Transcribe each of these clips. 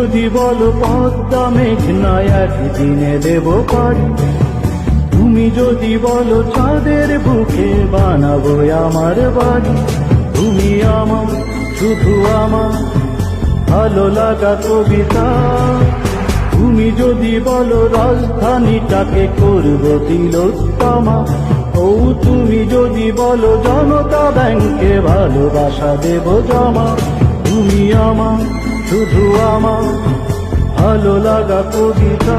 যদি বলো পদ্মা মেঘনা একদিনে দেব পারি তুমি যদি বলো চাঁদের বুকে বানাবো আমার বাড়ি। তুমি আমার, শুধু আমার, ভালো লাগা কবিতা। তুমি যদি বলো রাজধানীটাকে করব তিলোত্তমা। ও তুমি যদি বলো জনতা ব্যাংকে ভালোবাসা দেব জমা। তুমি আমার শুধু আমার ভালো লাগা কবিতা।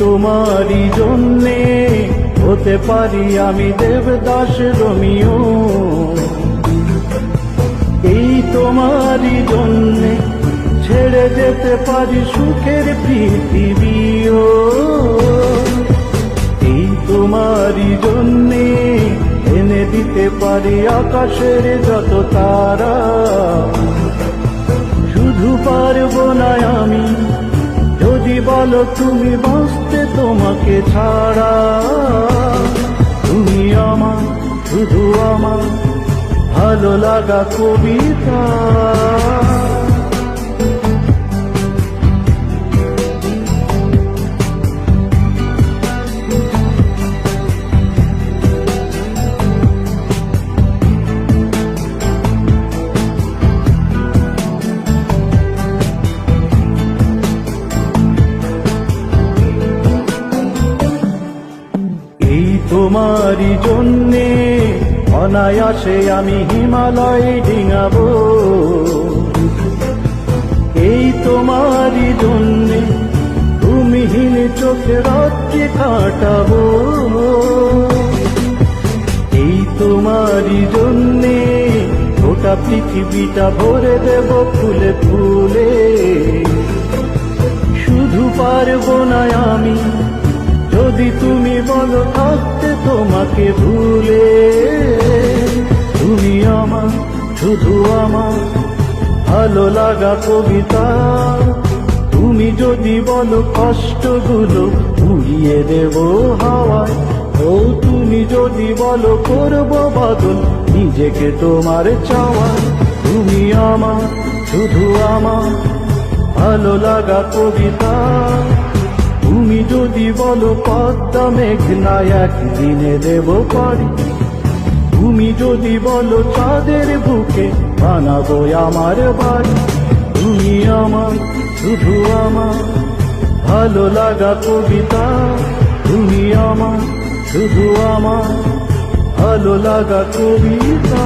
তোমারই জন্যে হতে পারি আমি দেবদাস রমিও। এই তোমারই জন্যে ছেড়ে যেতে পারি সুখের পৃথিবীও। এই তোমারই জন্যে এনে দিতে পারি আকাশের যত তারা। শুধু পারব না আমি, যদি বলো তুমি বাঁচতে তোমাকে ছাড়া। শুধু আমার ভালো লাগা কবিতা। তোমারই জন্যে অনায়াসে আমি হিমালয় ডিঙাবো। এই তোমারই জন্যে তুমিহীন চোখে রাত্রি কাটাবো। এই তোমারই জন্যে গোটা পৃথিবীটা ভরে দেব ফুলে ফুলে। শুধু পারব না আমি যদি তুমি বলো, থাকতে তোমাকে ভুলে। তুমি আমার, শুধু আমার, ভালো লাগা কবিতা। তুমি যদি বলো, কষ্টগুলো উড়িয়ে দেব হাওয়ায়। ও তুমি যদি বলো, করব বদল নিজেকে তোমার চাওয়ায়। তুমি আমার, শুধু আমার, ভালো লাগা কবিতা। যদি বলো পদ্মা মেঘনা, একদিনে দেব পারি তুমি যদি বলো চাঁদের বুকে বানাবো আমার বাড়ি। তুমি আমার, শুধু আমার, ভালো লাগা কবিতা। তুমি আমার, শুধু আমার, ভালো লাগা কবিতা।